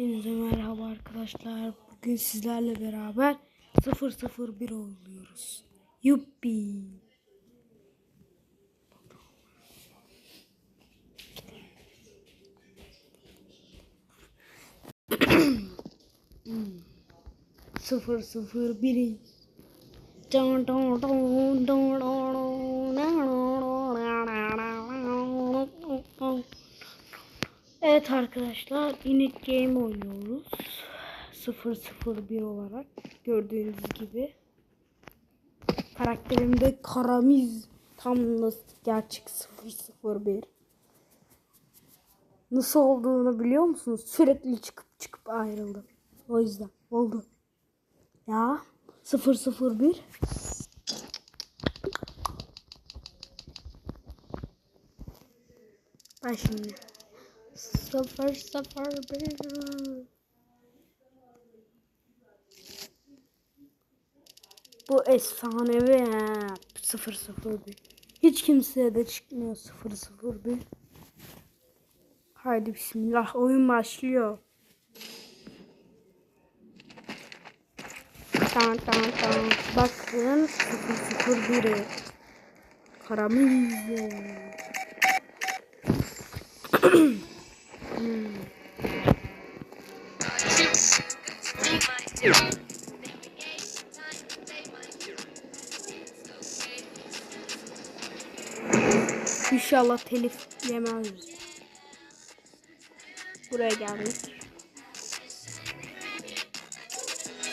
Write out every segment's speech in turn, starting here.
Hepinize merhaba arkadaşlar. Bugün sizlerle beraber 001 oluyoruz. Yuppi. Sıfır sıfır biri. Evet arkadaşlar Inik Game oynuyoruz. 001 olarak gördüğünüz gibi. Karakterim de Karamiz tam nasıl gerçek 001. Nasıl olduğunu biliyor musunuz? Sürekli çıkıp çıkıp ayrıldım. O yüzden oldu. Ya 001 Ben şimdi sıfır sıfır bir. Bu efsanevi ha. Sıfır sıfır bir. Hiç kimseye de çıkmıyor sıfır sıfır bir. Haydi bismillah oyun başlıyor. Tan tan tan. Bakın sıfır sıfır biri. Karamizyo. İnşallah telif yemez. Buraya geldik.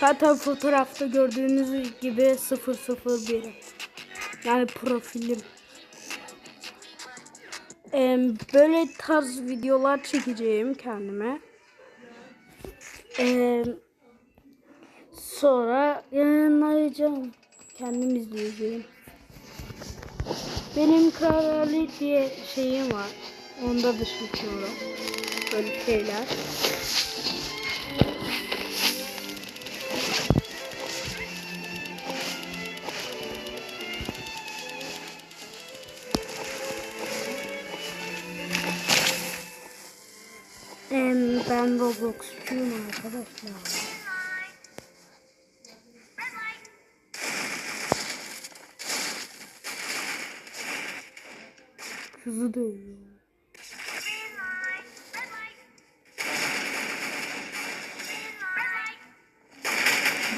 Zaten fotoğrafta gördüğünüz gibi 001. Yani profilim. Ee, böyle tarz videolar çekeceğim kendime. Ee, sonra yayınlayacağım. Kendim izleyeceğim. Benim kraliyet diye şeyim var. Onda da çekiyorum. Böyle şeyler. Ben Roblox'cuyum arkadaşlar. Kızı dövüyor.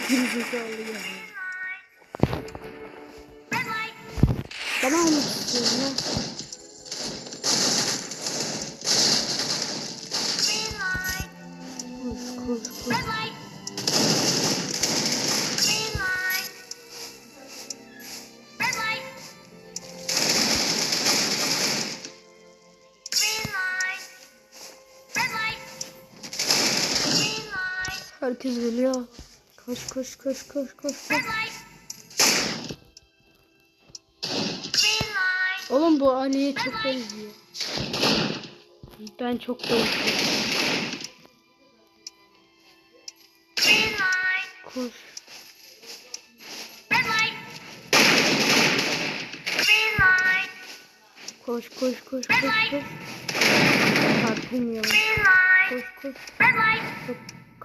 Gerizekalı ya. Almak istiyorum ya. Herkes geliyor. Koş koş koş koş koş. koş. Oğlum bu Ali'ye çok benziyor. Ben çok benziyorum. Koş. Koş koş koş koş koş. Çarpılmayalım. Koş koş.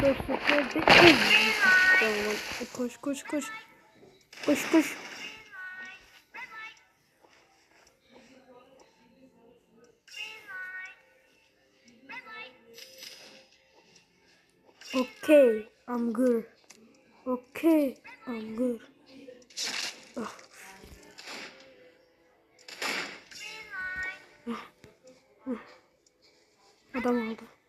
Tamam. Koş koş koş. Koş koş. Okay, I'm good. Okay, I'm good. Ah. Ah. Ah.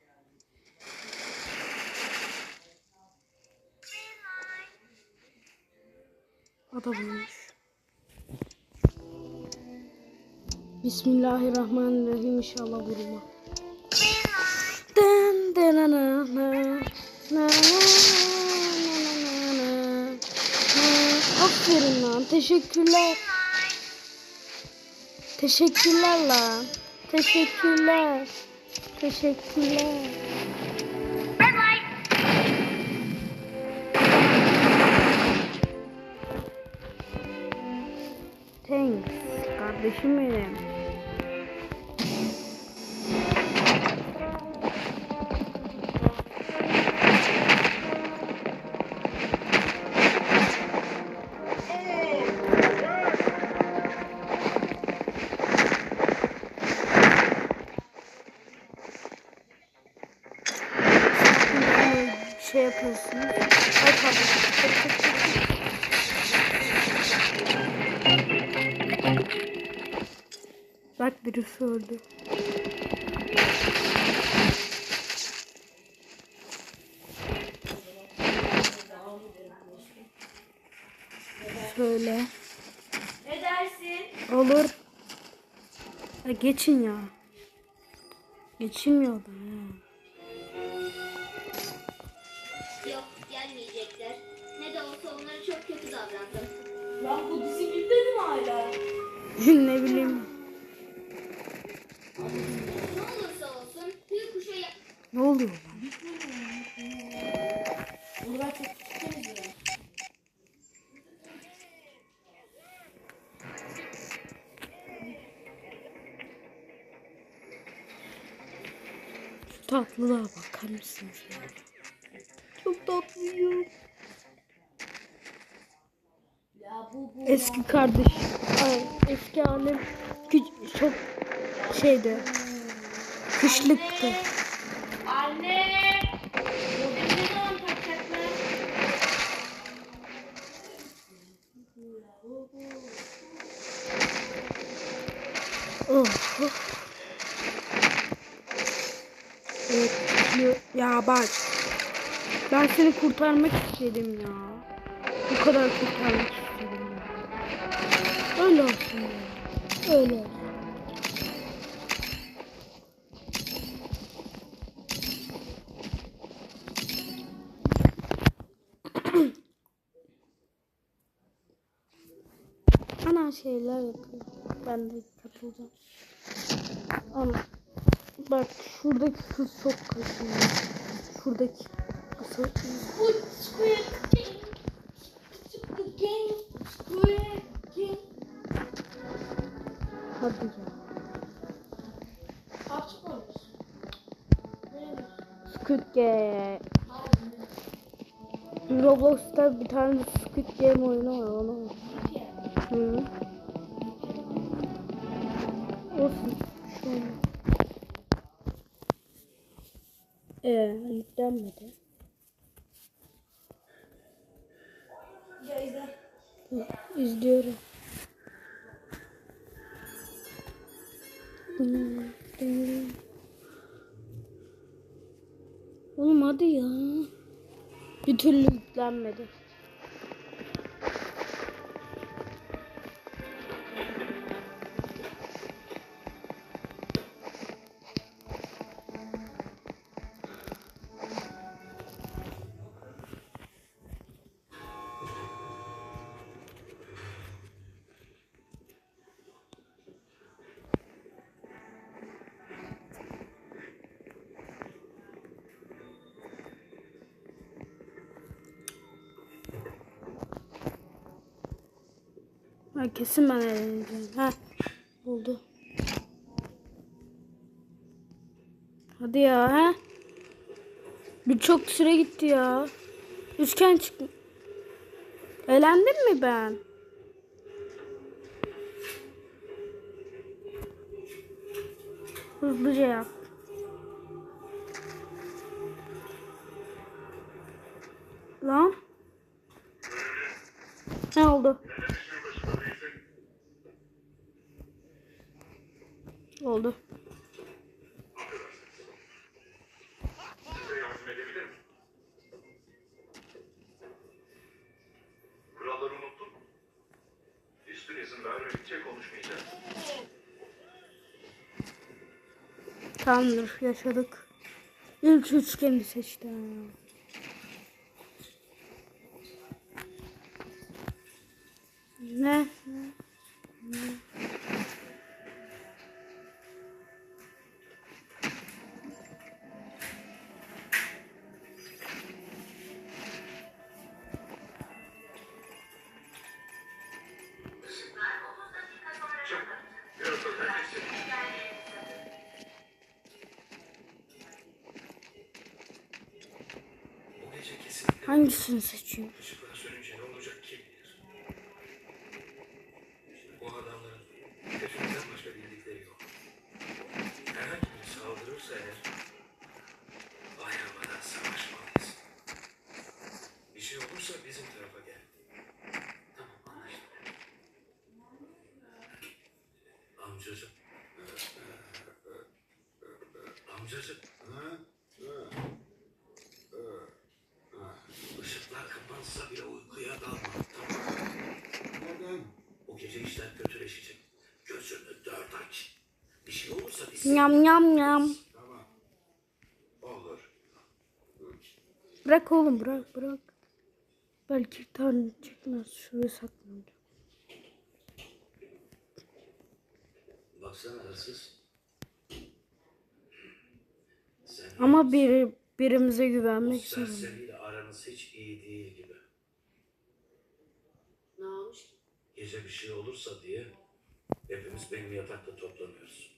Aldı. Adamıymış. Bismillahirrahmanirrahim inşallah vurma. Dın dın na na Aferin lan. Teşekkürler. Teşekkürler lan. Teşekkürler. Teşekkürler. Kardeşim benim. şey yapıyorsunuz. Birisi öldü. Şöyle. Ne dersin? Olur. Ya geçin ya. Geçilmiyor da oluyor lan? Şu tatlılığa bakar mısınız? Çok tatlıyım. Eski kardeş. Ay, eski küç- çok şeydi. Kışlıktı. Anne! Ne zaman takacaklar? Oh. oh. Evet. Ya bak. Ben seni kurtarmak istedim ya. Bu kadar kurtarmak istedim ya. Öyle olsun ya. Öyle olsun. Şeyler yapıyor. Ben de katılacağım. Ama bak şuradaki kız çok kaşınıyor. Şuradaki Game. Hadi ya. Squid Game. Roblox'ta bir tane Squid Game oyunu var onu. Hı. Olsun. An. Ee, yüklenmedi. İzliyorum. Oğlum hadi ya. Bir türlü yüklenmedi. Ha, kesin ben eğleneceğim. Ha, buldu. Hadi ya ha. Bir çok süre gitti ya. Üçgen çıktı. Eğlendim mi ben? Hızlıca yap. Tamamdır yaşadık. İlk üçgeni seçtim. Tamam anlaştık. Amcacım. Amcacım. Işıklar kapansa bile uykuya dalma. Tamam. Neden? O gece işler kötüleşecek. Gözünü dört aç. Bir şey olursa biz... Yam yam yam. Tamam. Olur. Bırak oğlum bırak bırak. Belki tane çıkmaz. Şuraya saklanacağım. Baksana hırsız. Sen Ama biri birimize güvenmek zorunda. serseriyle aranız hiç iyi değil gibi. Ne olmuş? Gece bir şey olursa diye hepimiz benim yatakta toplanıyoruz.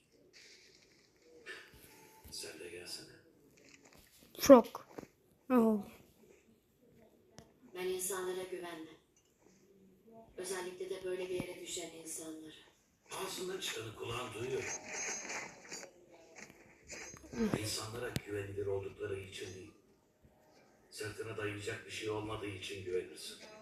Sen de gelsene. Çok. Oldu? Ben insanlara güvenmem. Özellikle de böyle bir yere düşen insanlara. Ağzından çıkanı kulağın duyuyor. İnsanlara güvenilir oldukları için değil. Sırtına dayayacak bir şey olmadığı için güvenirsin.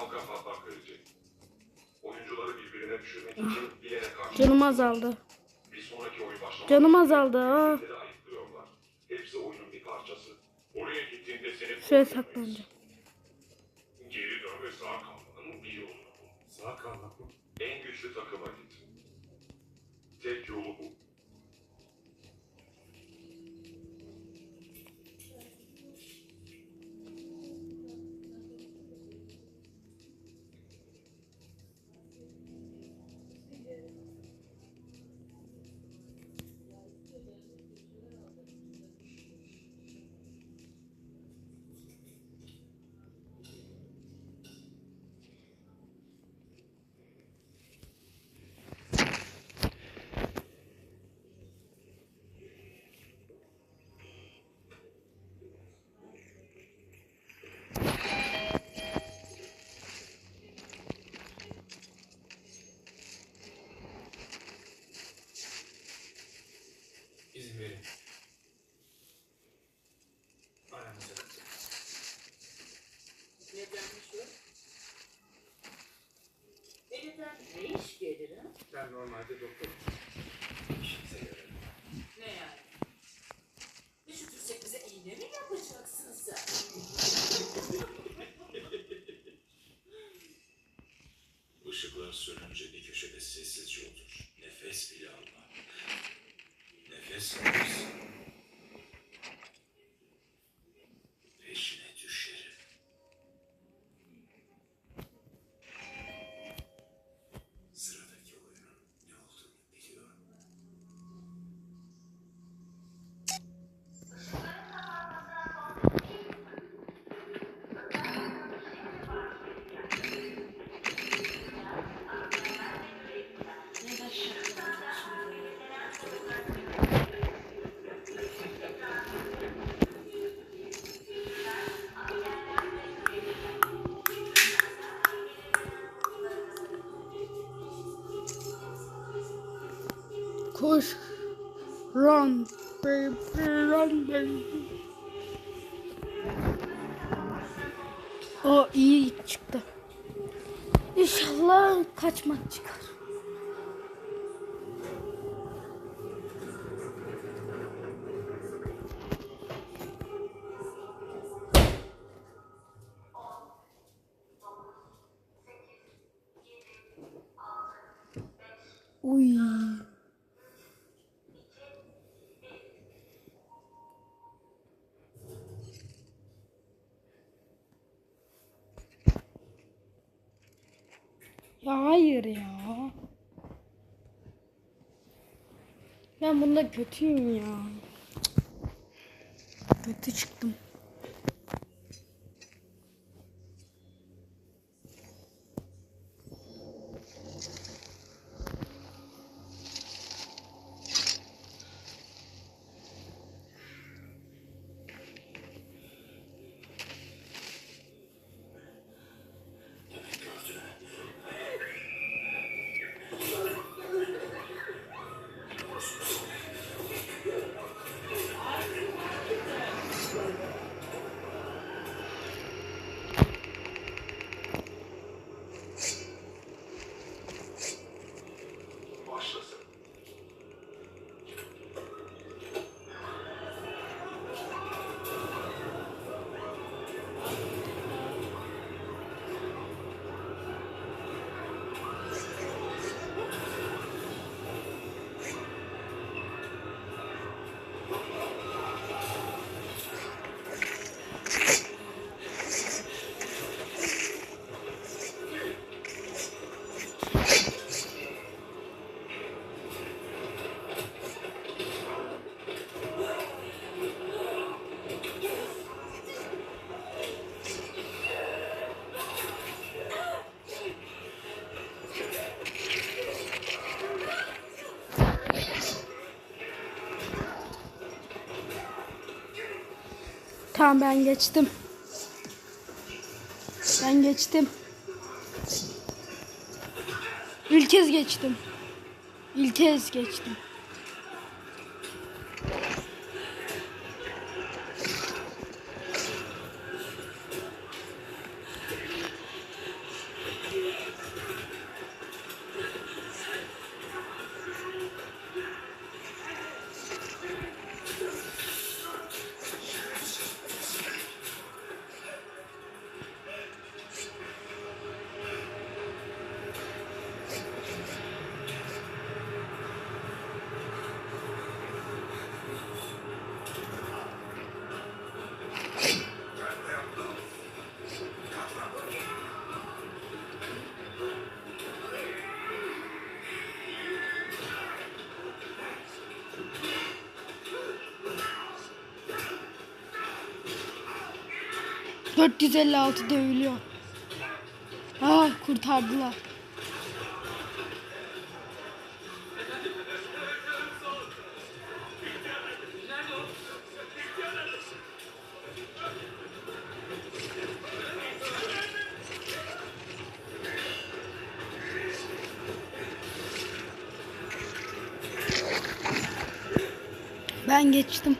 Kalka patlak verecek. Oyuncuları birbirine düşürmek için bilene karşı. Canım azaldı. Bir sonraki oyun başlamadan Canım azaldı, ayıklıyorlar. Hepsi oyunun bir parçası. Oraya gittiğinde seni korkuyamayız. saklanacağım. Geri dön ve sağ kalmanın bir yolunu bul. Sağ kalmak mı? En güçlü takıma verin. Nedenmiş o? Elinden ne iş gelir ha? Ben normalde doktorum. Koş. Run. Baby, run baby. O iyi çıktı. İnşallah kaçmak çıkar. Uy. Ya hayır ya. Ben bunda kötüyüm ya. Kötü çıktım. Tamam ben geçtim. Ben geçtim. İlk kez geçtim. İlk kez geçtim. ...456 dövülüyor. Ah kurtardılar. Ben geçtim.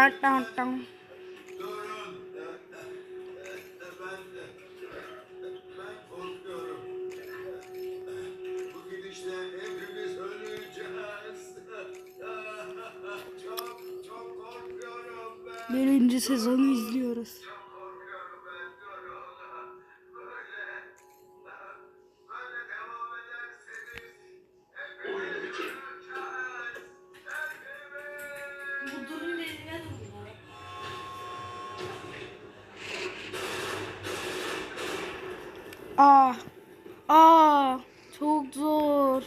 ta ta ta Aa. Aa. Çok zor.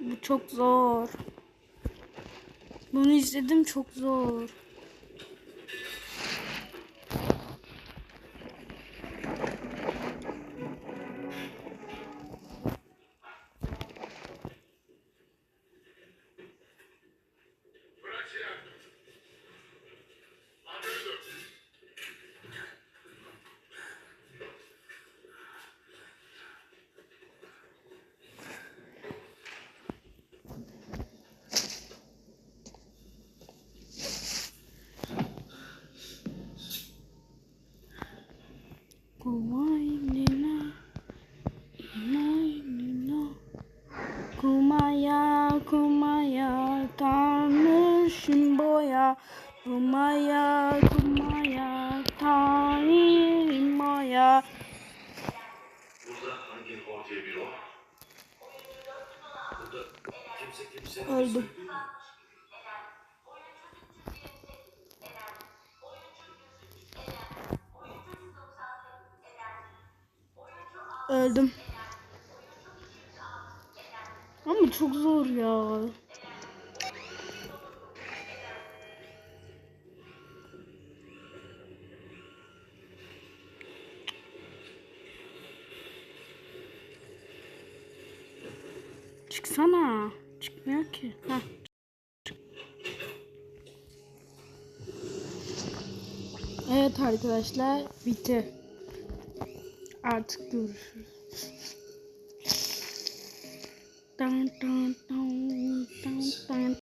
Bu çok zor. Bunu izledim çok zor. Öldüm. Ama çok zor ya. Çıksana. Çıkmıyor ki. Heh. Evet arkadaşlar bitti. Artık görüşürüz. Dun, dun, dun, dun,